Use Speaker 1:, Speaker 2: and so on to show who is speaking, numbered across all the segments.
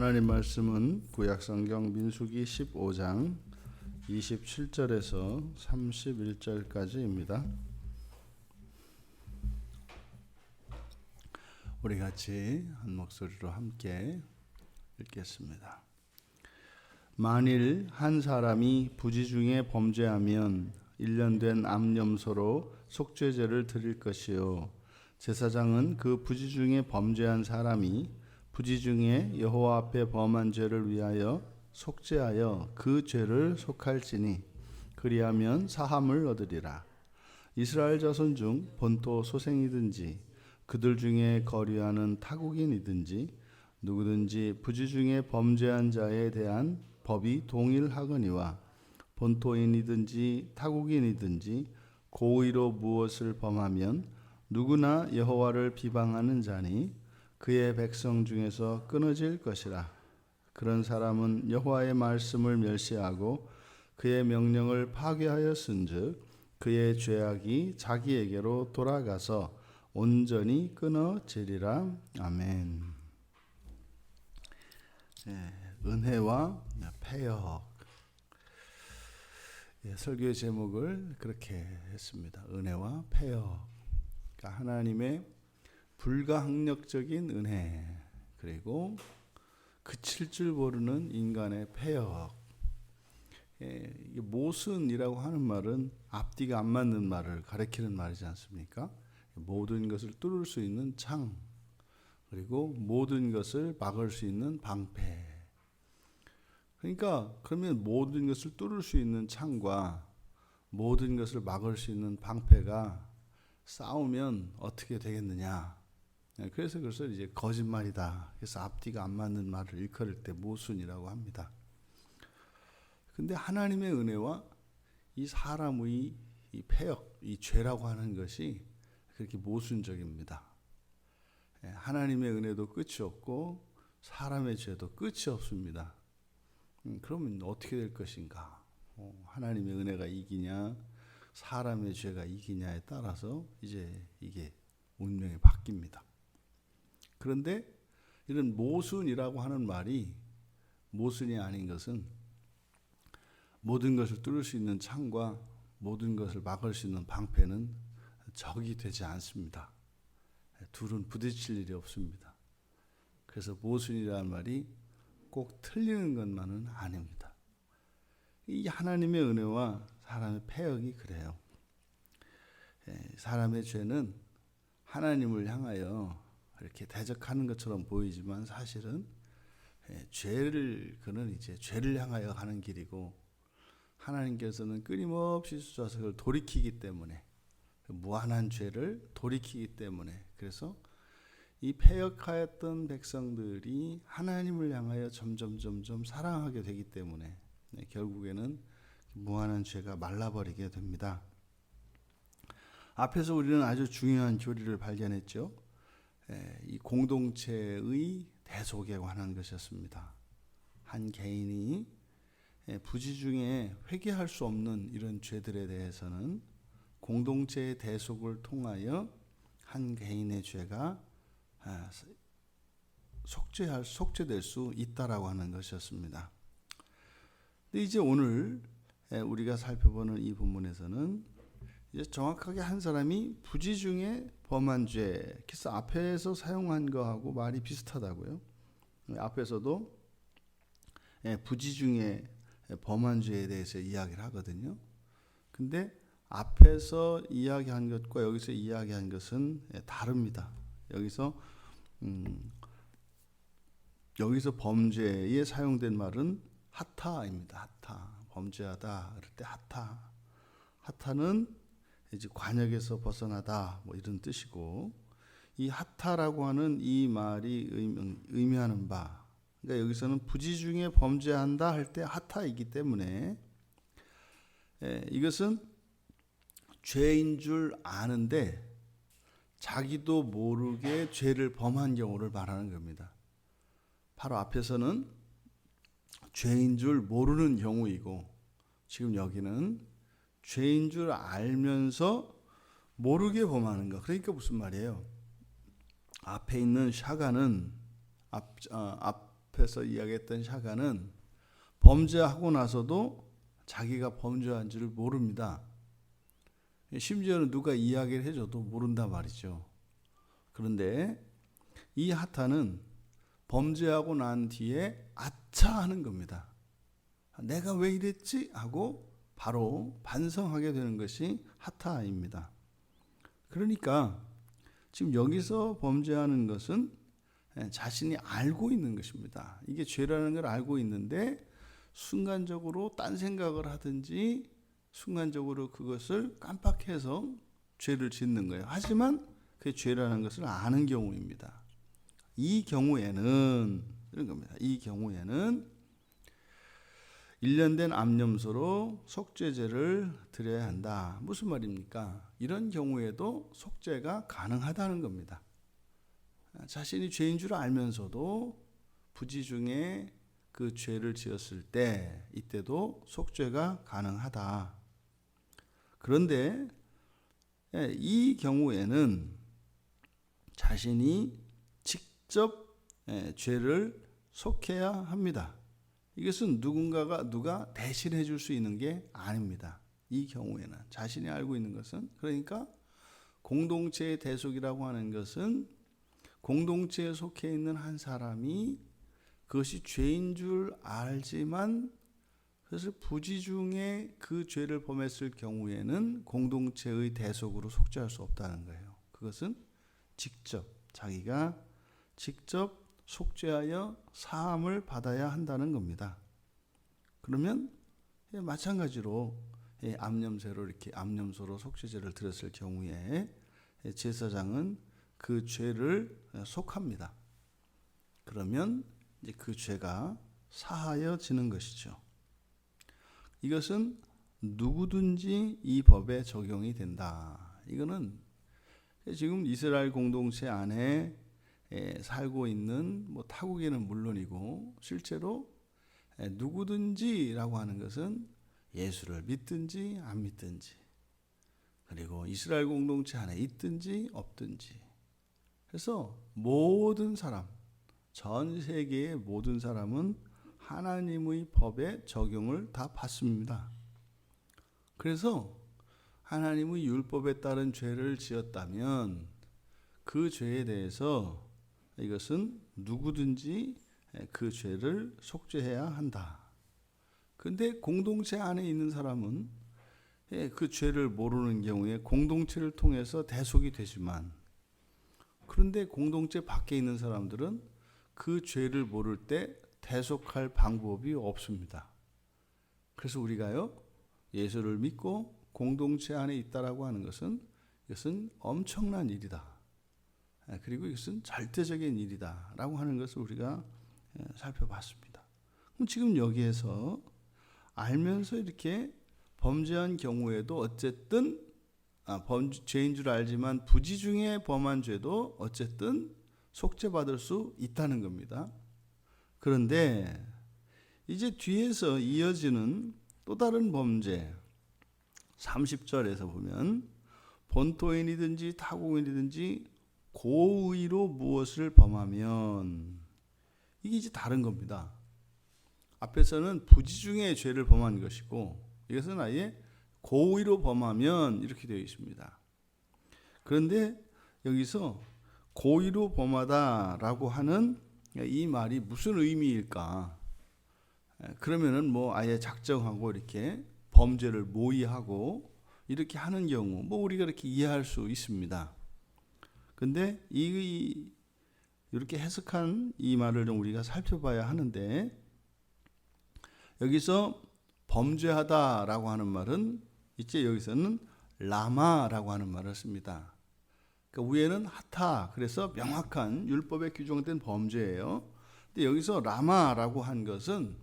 Speaker 1: 하나님 말씀은 구약성경 민수기 15장 27절에서 31절까지입니다. 우리 같이 한 목소리로 함께 읽겠습니다. 만일 한 사람이 부지 중에 범죄하면 1년 된 암염소로 속죄제를 드릴 것이요 제사장은 그 부지 중에 범죄한 사람이 부지 중에 여호와 앞에 범한 죄를 위하여 속죄하여 그 죄를 속할지니 그리하면 사함을 얻으리라. 이스라엘 자손 중 본토 소생이든지 그들 중에 거류하는 타국인이든지 누구든지 부지 중에 범죄한 자에 대한 법이 동일하거니와 본토인이든지 타국인이든지 고의로 무엇을 범하면 누구나 여호와를 비방하는 자니 그의 백성 중에서 끊어질 것이라 그런 사람은 여호와의 말씀을 멸시하고 그의 명령을 파괴하였은즉 그의 죄악이 자기에게로 돌아가서 온전히 끊어지리라 아멘. 예, 은혜와 폐역. 예, 설교의 제목을 그렇게 했습니다. 은혜와 폐역. 그러니까 하나님의 불가항력적인 은혜 그리고 그칠 줄 모르는 인간의 폐역. 예, 모순이라고 하는 말은 앞뒤가 안 맞는 말을 가리키는 말이지 않습니까? 모든 것을 뚫을 수 있는 창 그리고 모든 것을 막을 수 있는 방패. 그러니까 그러면 모든 것을 뚫을 수 있는 창과 모든 것을 막을 수 있는 방패가 싸우면 어떻게 되겠느냐? 네, 그래서 그것을 이제 거짓말이다. 그래서 앞뒤가 안 맞는 말을 일컬을 때 모순이라고 합니다. 근데 하나님의 은혜와 이 사람의 이 폐역, 이 죄라고 하는 것이 그렇게 모순적입니다. 예, 하나님의 은혜도 끝이 없고 사람의 죄도 끝이 없습니다. 음, 그러면 어떻게 될 것인가? 어, 하나님의 은혜가 이기냐, 사람의 죄가 이기냐에 따라서 이제 이게 운명이 바뀝니다. 그런데 이런 모순이라고 하는 말이 모순이 아닌 것은 모든 것을 뚫을 수 있는 창과 모든 것을 막을 수 있는 방패는 적이 되지 않습니다. 둘은 부딪힐 일이 없습니다. 그래서 모순이라는 말이 꼭 틀리는 것만은 아닙니다. 이 하나님의 은혜와 사람의 폐역이 그래요. 사람의 죄는 하나님을 향하여 이렇게 대적하는 것처럼 보이지만 사실은 죄를 그는 이제 죄를 향하여 가는 길이고 하나님께서는 끊임없이 그걸 돌이키기 때문에 무한한 죄를 돌이키기 때문에 그래서 이 폐역하였던 백성들이 하나님을 향하여 점점 점점 사랑하게 되기 때문에 네, 결국에는 무한한 죄가 말라버리게 됩니다. 앞에서 우리는 아주 중요한 교리를 발견했죠. 이 공동체의 대속에 관한 것이었습니다. 한 개인이 부지 중에 회개할 수 없는 이런 죄들에 대해서는 공동체의 대속을 통하여 한 개인의 죄가 아, 속죄할 속죄될 수 있다라고 하는 것이었습니다. 근데 이제 오늘 우리가 살펴보는 이 본문에서는 이제 정확하게 한 사람이 부지 중에 범한 죄, 그래서 앞에서 사용한 거하고 말이 비슷하다고요. 앞에서도 부지 중에 범한 죄에 대해서 이야기를 하거든요. 근데 앞에서 이야기한 것과 여기서 이야기한 것은 다릅니다. 여기서 음, 여기서 범죄에 사용된 말은 하타입니다. 하타 범죄하다 그럴 때 하타 하타는 이제 관역에서 벗어나다 뭐 이런 뜻이고 이 하타라고 하는 이 말이 의미, 하는 바 그러니까 여기서는 부지 중에 범죄한다 할 때 하타이기 때문에 예, 이것은 죄인 줄 아는데 자기도 모르게 죄를 범한 경우를 말하는 겁니다. 바로 앞에서는 죄인 줄 모르는 경우이고 지금 여기는 죄인 줄 알면서 모르게 범하는 거. 그러니까 무슨 말이에요? 앞에 있는 샤가는 앞, 어, 앞 앞에서 이야기했던 샤가는 범죄하고 나서도 자기가 범죄한 줄 모릅니다. 심지어는 누가 이야기를 해줘도 모른단 말이죠. 그런데 이 하타는 범죄하고 난 뒤에 아차 하는 겁니다. 내가 왜 이랬지? 하고 바로 반성하게 되는 것이 하타입니다. 그러니까 지금 여기서 범죄하는 것은 자신이 알고 있는 것입니다. 이게 죄라는 걸 알고 있는데 순간적으로 딴 생각을 하든지 순간적으로 그것을 깜빡해서 죄를 짓는 거예요. 하지만 그게 죄라는 것을 아는 경우입니다. 이 경우에는 이런 겁니다. 이 경우에는 1년 된 암염소로 속죄제를 드려야 한다. 무슨 말입니까? 이런 경우에도 속죄가 가능하다는 겁니다. 자신이 죄인 줄 알면서도 부지 중에 그 죄를 지었을 때 이때도 속죄가 가능하다. 그런데 예, 이 경우에는 자신이 직접 예, 죄를 속해야 합니다. 이것은 누군가가 누가 대신해 줄 수 있는 게 아닙니다. 이 경우에는 자신이 알고 있는 것은 그러니까 공동체의 대속이라고 하는 것은 공동체에 속해 있는 한 사람이 그것이 죄인 줄 알지만 그래서 부지 중에 그 죄를 범했을 경우에는 공동체의 대속으로 속죄할 수 없다는 거예요. 그것은 직접 자기가 직접 속죄하여 사함을 받아야 한다는 겁니다. 그러면 예, 마찬가지로 예, 암염새로 이렇게 암염소로 속죄제를 드렸을 경우에 예, 제사장은 그 죄를 속합니다. 그러면 이제 그 죄가 사하여지는 것이죠. 이것은 누구든지 이 법에 적용이 된다. 이거는 지금 이스라엘 공동체 안에 살고 있는 뭐 타국에는 물론이고 실제로 누구든지라고 하는 것은 예수를 믿든지 안 믿든지 그리고 이스라엘 공동체 안에 있든지 없든지 그래서 모든 사람 전 세계의 모든 사람은 하나님의 법에 적용을 다 받습니다. 그래서 하나님의 율법에 따른 죄를 지었다면 그 죄에 대해서 이것은 누구든지 그 죄를 속죄해야 한다. 근데 공동체 안에 있는 사람은 그 죄를 모르는 경우에 공동체를 통해서 대속이 되지만 그런데 공동체 밖에 있는 사람들은 그 죄를 모를 때 대속할 방법이 없습니다. 그래서 우리가요, 예수를 믿고 공동체 안에 있다라고 하는 것은 이것은 엄청난 일이다. 예, 그리고 이것은 절대적인 일이다라고 하는 것을 우리가 예, 살펴봤습니다. 그럼 지금 여기에서 알면서 이렇게 범죄한 경우에도 어쨌든 아, 범 죄인 줄 알지만 부지 중에 범한 죄도 어쨌든 속죄받을 수 있다는 겁니다. 그런데 이제 뒤에서 이어지는 또 다른 범죄 30절에서 보면 본토인이든지 타국인이든지 고의로 무엇을 범하면 이게 이제 다른 겁니다. 앞에서는 부지중의 죄를 범한 것이고 이것은 아예 고의로 범하면 이렇게 되어 있습니다. 그런데 여기서 고의로 범하다라고 하는 이 말이 무슨 의미일까? 그러면은 뭐 아예 작정하고 이렇게 범죄를 모의하고 이렇게 하는 경우 뭐 우리가 이렇게 이해할 수 있습니다. 근데 이 이렇게 해석한 이 말을 좀 우리가 살펴봐야 하는데 여기서 범죄하다라고 하는 말은 이제 여기서는 라마라고 하는 말을 씁니다. 그러니까 위에는 하타 그래서 명확한 율법에 규정된 범죄예요. 근데 여기서 라마라고 한 것은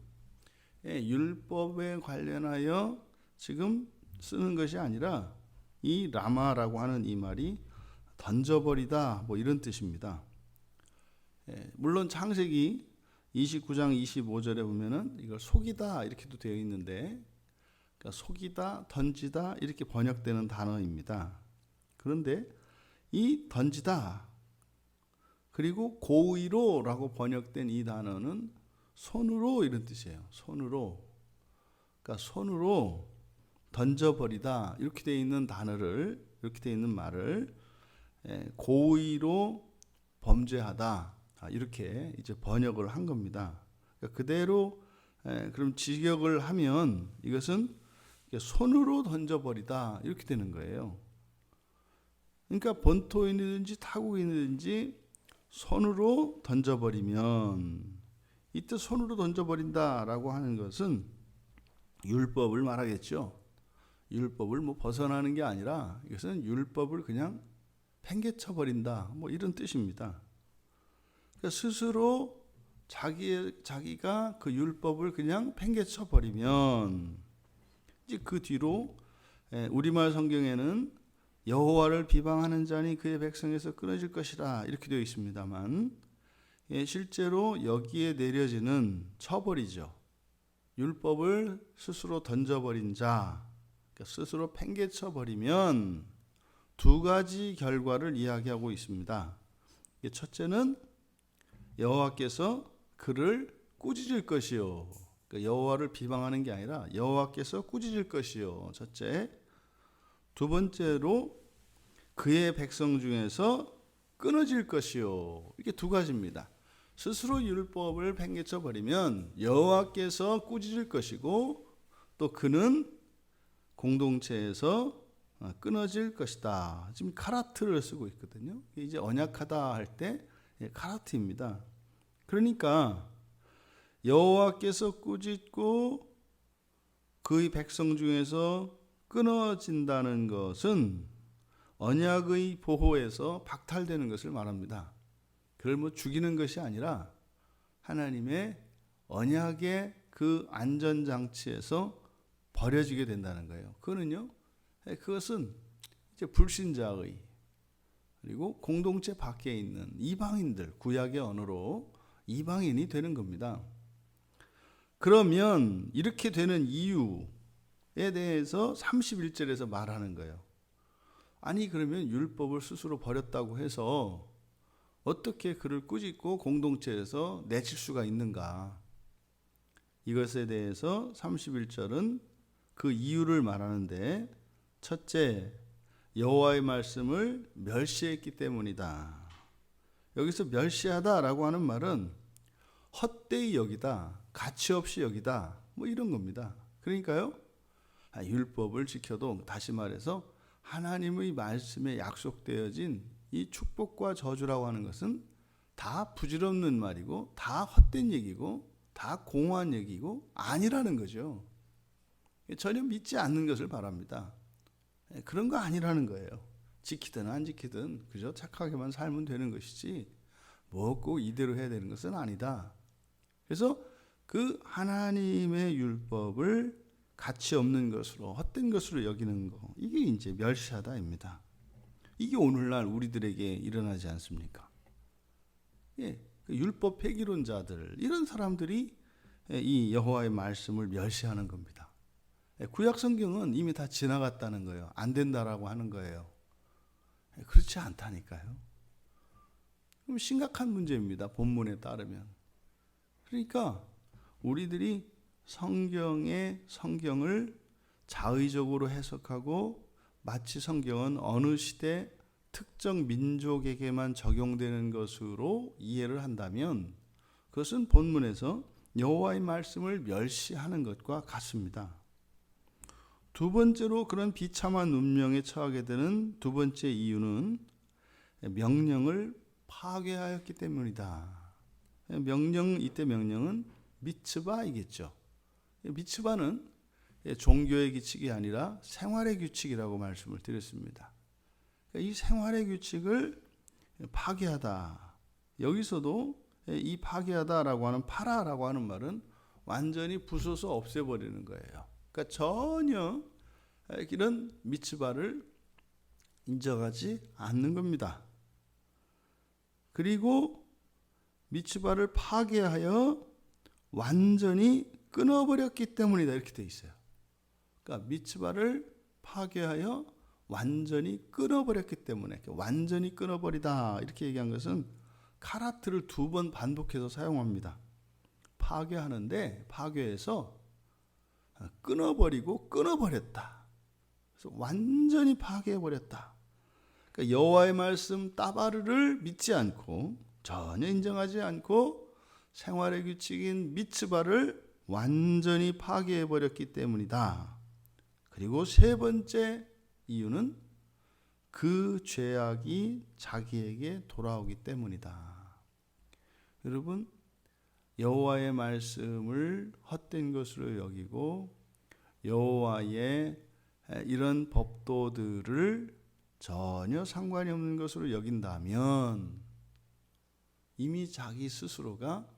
Speaker 1: 예, 율법에 관련하여 지금 쓰는 것이 아니라 이 라마라고 하는 이 말이 던져버리다 뭐 이런 뜻입니다. 예, 물론 창세기 29장 25절에 보면은 이걸 속이다 이렇게도 되어 있는데 그러니까 속이다 던지다 이렇게 번역되는 단어입니다. 그런데 이 던지다 그리고 고의로라고 번역된 이 단어는 손으로 이런 뜻이에요. 손으로. 그러니까 손으로 던져버리다 이렇게 돼 있는 단어를 이렇게 돼 있는 말을 예, 고의로 범죄하다 아, 이렇게 이제 번역을 한 겁니다. 그러니까 그대로 예, 그럼 직역을 하면 이것은 손으로 던져버리다 이렇게 되는 거예요. 그러니까 본토인이든지 타국인이든지 손으로 던져버리면 이때 손으로 던져버린다라고 하는 것은 율법을 말하겠죠. 율법을 뭐 벗어나는 게 아니라 이것은 율법을 그냥 팽개쳐 버린다. 뭐 이런 뜻입니다. 그러니까 스스로 자기 자기가 그 율법을 그냥 팽개쳐 버리면 이제 그 뒤로 예, 우리말 성경에는 여호와를 비방하는 자니 그의 백성에서 끊어질 것이라 이렇게 되어 있습니다만 예, 실제로 여기에 내려지는 처벌이죠. 율법을 스스로 던져버린 자, 그러니까 스스로 팽개쳐 버리면 두 가지 결과를 이야기하고 있습니다. 첫째는 여호와께서 그를 꾸짖을 것이요. 그러니까 여호와를 비방하는 게 아니라 여호와께서 꾸짖을 것이요. 첫째. 두 번째로 그의 백성 중에서 끊어질 것이요. 이게 두 가지입니다. 스스로 율법을 팽개쳐 버리면 여호와께서 꾸짖을 것이고 또 그는 공동체에서 끊어질 것이다. 지금 카라트를 쓰고 있거든요. 이제 언약하다 할 때 카라트입니다. 그러니까 여호와께서 꾸짖고 그의 백성 중에서 끊어진다는 것은 언약의 보호에서 박탈되는 것을 말합니다. 그걸 뭐 죽이는 것이 아니라 하나님의 언약의 그 안전장치에서 버려지게 된다는 거예요. 그거는요, 그것은 이제 불신자의 그리고 공동체 밖에 있는 이방인들, 구약의 언어로 이방인이 되는 겁니다. 그러면 이렇게 되는 이유에 대해서 31절에서 말하는 거예요. 아니, 그러면 율법을 스스로 버렸다고 해서 어떻게 그를 꾸짖고 공동체에서 내칠 수가 있는가? 이것에 대해서 31절은 그 이유를 말하는데 첫째 여호와의 말씀을 멸시했기 때문이다. 여기서 멸시하다라고 하는 말은 헛되이 여기다, 가치 없이 여기다, 뭐 이런 겁니다. 그러니까요, 아, 율법을 지켜도 다시 말해서 하나님의 말씀에 약속되어진 이 축복과 저주라고 하는 것은 다 부질없는 말이고 다 헛된 얘기고 다 공허한 얘기고 아니라는 거죠. 전혀 믿지 않는 것을 바랍니다. 예, 그런 거 아니라는 거예요. 지키든 안 지키든 그저 착하게만 살면 되는 것이지 뭐 꼭 이대로 해야 되는 것은 아니다. 그래서 그 하나님의 율법을 가치 없는 것으로 헛된 것으로 여기는 거 이게 이제 멸시하다입니다. 이게 오늘날 우리들에게 일어나지 않습니까? 예, 그 율법 폐기론자들 이런 사람들이 이 여호와의 말씀을 멸시하는 겁니다. 예, 구약 성경은 이미 다 지나갔다는 거예요. 안 된다라고 하는 거예요. 예, 그렇지 않다니까요. 그럼 심각한 문제입니다. 본문에 따르면. 그러니까 우리들이 성경의 성경을 자의적으로 해석하고 마치 성경은 어느 시대 특정 민족에게만 적용되는 것으로 이해를 한다면 그것은 본문에서 여호와의 말씀을 멸시하는 것과 같습니다. 두 번째로 그런 비참한 운명에 처하게 되는 두 번째 이유는 명령을 파괴하였기 때문이다. 명령 이때 명령은 미츠바이겠죠. 미츠바는 예, 종교의 규칙이 아니라 생활의 규칙이라고 말씀을 드렸습니다. 그러니까 이 생활의 규칙을 파괴하다. 여기서도 예, 이 파괴하다라고 하는 파라라고 하는 말은 완전히 부숴서 없애버리는 거예요. 그러니까 전혀 예, 이런 미츠바를 인정하지 않는 겁니다. 그리고 미츠바를 파괴하여 완전히 끊어버렸기 때문이다 이렇게 돼 있어요. 그러니까 미츠바를 파괴하여 완전히 끊어버렸기 때문에 완전히 끊어버리다 이렇게 얘기한 것은 카라트를 두 번 반복해서 사용합니다. 파괴하는데 파괴해서 끊어버리고 끊어버렸다. 그래서 완전히 파괴해버렸다. 그러니까 여호와의 말씀 따바르를 믿지 않고 전혀 인정하지 않고 생활의 규칙인 미츠바를 완전히 파괴해버렸기 때문이다. 그리고 세 번째 이유는 그 죄악이 자기에게 돌아오기 때문이다. 여러분 여호와의 말씀을 헛된 것으로 여기고 여호와의 이런 법도들을 전혀 상관이 없는 것으로 여긴다면 이미 자기 스스로가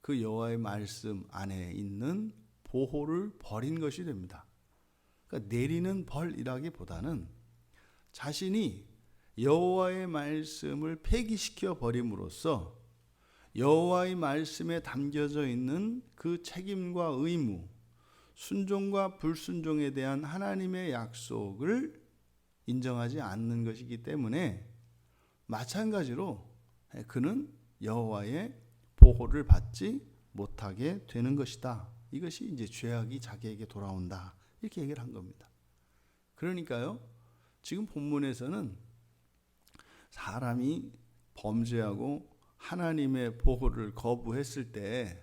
Speaker 1: 그 여호와의 말씀 안에 있는 보호를 버린 것이 됩니다. 그러니까 내리는 벌이라기보다는 자신이 여호와의 말씀을 폐기시켜 버림으로써 여호와의 말씀에 담겨져 있는 그 책임과 의무, 순종과 불순종에 대한 하나님의 약속을 인정하지 않는 것이기 때문에 마찬가지로 그는 여호와의 보호를 받지 못하게 되는 것이다. 이것이 이제 죄악이 자기에게 돌아온다. 이렇게 얘기를 한 겁니다. 그러니까요. 지금 본문에서는 사람이 범죄하고 하나님의 보호를 거부했을 때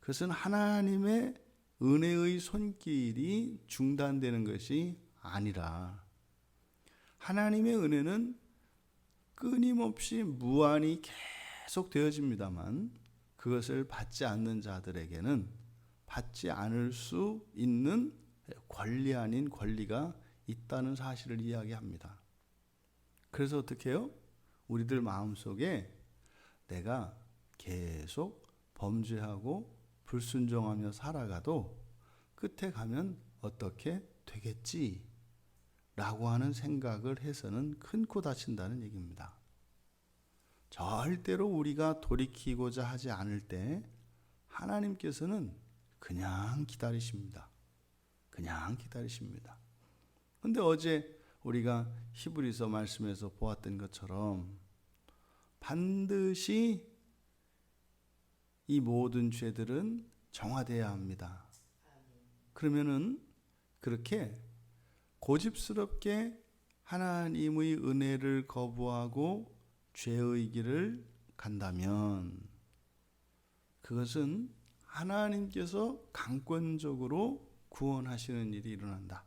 Speaker 1: 그것은 하나님의 은혜의 손길이 중단되는 것이 아니라 하나님의 은혜는 끊임없이 무한히 계속 되어집니다만 그것을 받지 않는 자들에게는 받지 않을 수 있는 권리 아닌 권리가 있다는 사실을 이야기합니다. 그래서 어떻게 해요? 우리들 마음속에 내가 계속 범죄하고 불순종하며 살아가도 끝에 가면 어떻게 되겠지? 라고 하는 생각을 해서는 큰 코 다친다는 얘기입니다. 절대로 우리가 돌이키고자 하지 않을 때 하나님께서는 그냥 기다리십니다. 그냥 기다리십니다. 근데 어제 우리가 히브리서 말씀에서 보았던 것처럼 반드시 이 모든 죄들은 정화돼야 합니다. 그러면은 그렇게 고집스럽게 하나님의 은혜를 거부하고 죄의 길을 간다면 그것은 하나님께서 강권적으로 구원하시는 일이 일어난다.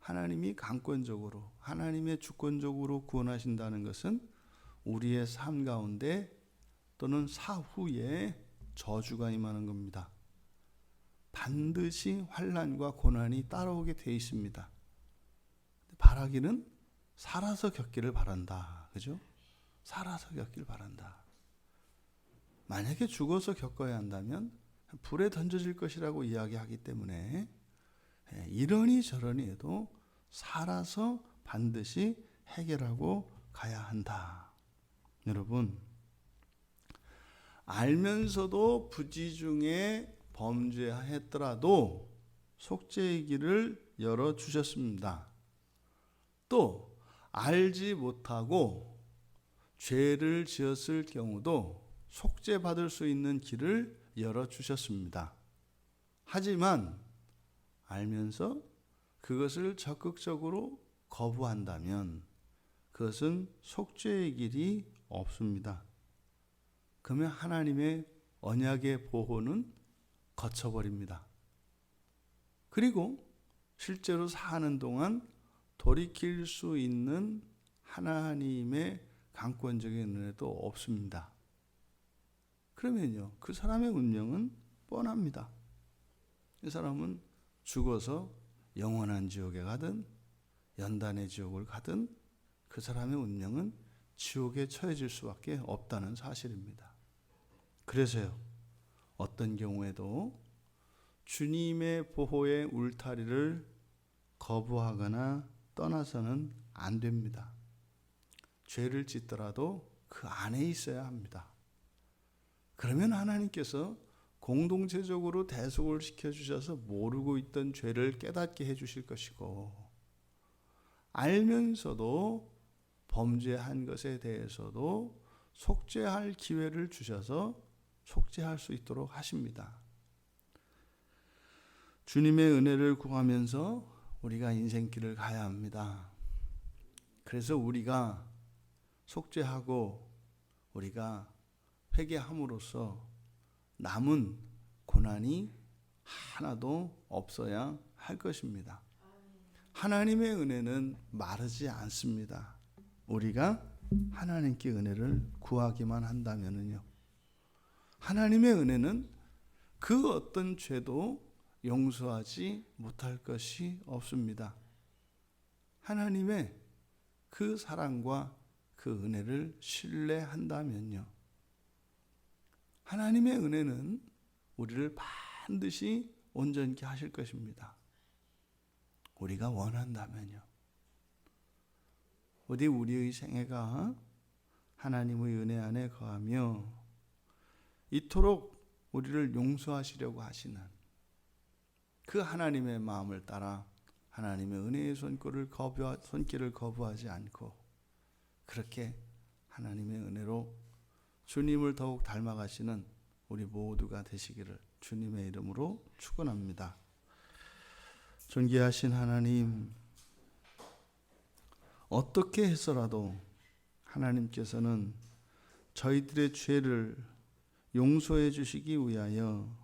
Speaker 1: 하나님이 강권적으로, 하나님의 주권적으로 구원하신다는 것은 우리의 삶 가운데 또는 사후에 저주가 임하는 겁니다. 반드시 환란과 고난이 따라오게 돼 있습니다. 바라기는 살아서 겪기를 바란다. 그죠? 살아서 겪기를 바란다. 만약에 죽어서 겪어야 한다면 불에 던져질 것이라고 이야기하기 때문에 예, 이러니 저러니 해도 살아서 반드시 해결하고 가야 한다. 여러분, 알면서도 부지중에 범죄했더라도 속죄의 길을 열어 주셨습니다. 또 알지 못하고 죄를 지었을 경우도 속죄 받을 수 있는 길을 열어 주셨습니다. 하지만 알면서 그것을 적극적으로 거부한다면 그것은 속죄의 길이 없습니다. 그러면 하나님의 언약의 보호는 거쳐버립니다. 그리고 실제로 사는 동안 돌이킬 수 있는 하나님의 강권적인 은혜도 없습니다. 그러면요, 그 사람의 운명은 뻔합니다. 이 사람은 죽어서 영원한 지옥에 가든 연단의 지옥을 가든 그 사람의 운명은 지옥에 처해질 수밖에 없다는 사실입니다. 그래서요, 어떤 경우에도 주님의 보호의 울타리를 거부하거나 떠나서는 안 됩니다. 죄를 짓더라도 그 안에 있어야 합니다. 그러면 하나님께서 공동체적으로 대속을 시켜주셔서 모르고 있던 죄를 깨닫게 해주실 것이고, 알면서도 범죄한 것에 대해서도 속죄할 기회를 주셔서 속죄할 수 있도록 하십니다. 주님의 은혜를 구하면서 우리가 인생길을 가야 합니다. 그래서 우리가 속죄하고 우리가 회개함으로써 남은 고난이 하나도 없어야 할 것입니다. 하나님의 은혜는 마르지 않습니다. 우리가 하나님께 은혜를 구하기만 한다면은요. 하나님의 은혜는 그 어떤 죄도 용서하지 못할 것이 없습니다. 하나님의 그 사랑과 그 은혜를 신뢰한다면요. 하나님의 은혜는 우리를 반드시 온전케 하실 것입니다. 우리가 원한다면요. 어디 우리의 생애가 하나님의 은혜 안에 거하며 이토록 우리를 용서하시려고 하시는 그 하나님의 마음을 따라 하나님의 은혜의 손길을 거부 손길을 거부하지 않고 그렇게 하나님의 은혜로 주님을 더욱 닮아가시는 우리 모두가 되시기를 주님의 이름으로 축원합니다. 존귀하신 하나님 어떻게 해서라도 하나님께서는 저희들의 죄를 용서해 주시기 위하여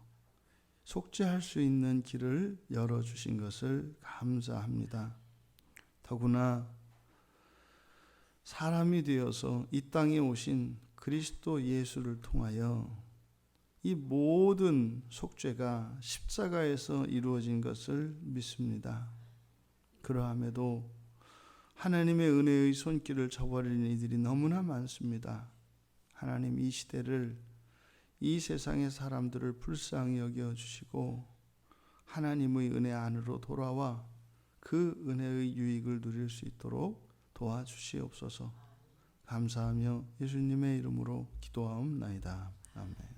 Speaker 1: 속죄할 수 있는 길을 열어 주신 것을 감사합니다. 더구나 사람이 되어서 이 땅에 오신 그리스도 예수를 통하여 이 모든 속죄가 십자가에서 이루어진 것을 믿습니다. 그러함에도 하나님의 은혜의 손길을 저버리는 이들이 너무나 많습니다. 하나님 이 시대를 이 세상의 사람들을 불쌍히 여겨 주시고 하나님의 은혜 안으로 돌아와 그 은혜의 유익을 누릴 수 있도록 도와주시옵소서. 감사하며 예수님의 이름으로 기도하옵나이다. 아멘.